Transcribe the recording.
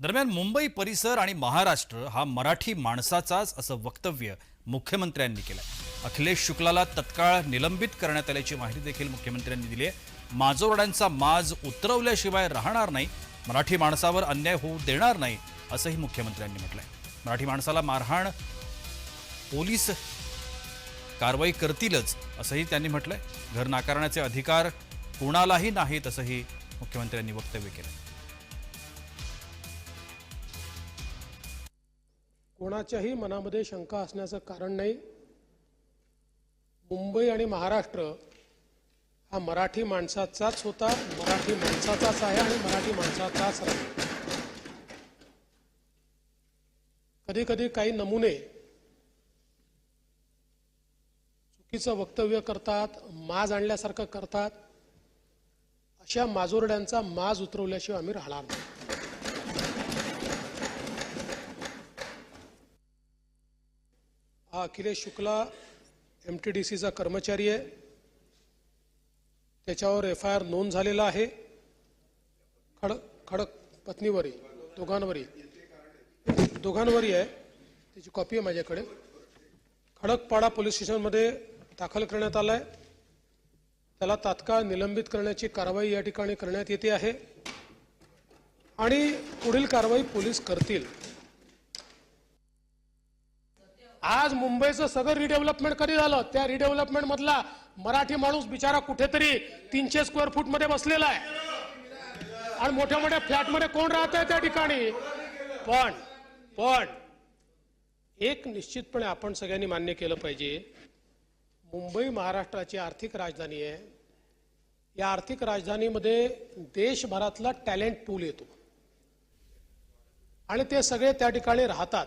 दरम्यान मुंबई परिसर आणि महाराष्ट्र हा मराठी माणसाचाच असं वक्तव्य मुख्यमंत्र्यांनी केलंय. अखिलेश शुक्लाला तत्काळ निलंबित करण्यात आल्याची माहिती देखील मुख्यमंत्र्यांनी दिली आहे. माजोरड्यांचा माज उतरवल्याशिवाय राहणार नाही. मराठी माणसावर अन्याय होऊ देणार नाही असंही मुख्यमंत्र्यांनी म्हटलंय. मराठी माणसाला मारहाण पोलीस कारवाई करतीलच असंही त्यांनी म्हटलंय. घर नाकारण्याचे अधिकार कोणालाही नाहीत असंही मुख्यमंत्र्यांनी वक्तव्य केलं कोणाच्याही मनामध्ये शंका असण्याचं कारण नाही. मुंबई आणि महाराष्ट्र हा मराठी माणसाचाच होता मराठी माणसाचाच आहे आणि मराठी माणसाचाच राहील. कधी कधी काही नमुने चुकीचं वक्तव्य करतात माज आणल्यासारखं करतात. अशा माजोरड्यांचा माज उतरवल्याशिवाय आम्ही राहणार नाही. हा Akhilesh Shukla M T D सीचा कर्मचारी आहे. त्याच्यावर एफ आय आर नोंद झालेला आहे. खडक खडक पत्नीवरी दोघांवरी. दोघांवरी आहे. त्याची कॉपी आहे माझ्याकडे. खडकपाडा पोलीस स्टेशनमध्ये दाखल करण्यात आला आहे त्याला तात्काळ निलंबित करण्याची कारवाई या ठिकाणी करण्यात येते आहे. आणि पुढील कारवाई पोलीस करतील. आज मुंबईचं सगळं रिडेव्हलपमेंट कधी झालं? त्या रिडेव्हलपमेंट मधला मराठी माणूस बिचारा कुठेतरी तीनशे स्क्वेअर फूटमध्ये बसलेला आहे. आणि मोठ्या मोठ्या फ्लॅटमध्ये कोण राहत आहे त्या ठिकाणी? पण पण एक निश्चितपणे आपण सगळ्यांनी मान्य केलं पाहिजे मुंबई महाराष्ट्राची आर्थिक राजधानी आहे. या आर्थिक राजधानीमध्ये देशभरातला टॅलेंट पूल येतो. आणि ते सगळे त्या ठिकाणी राहतात.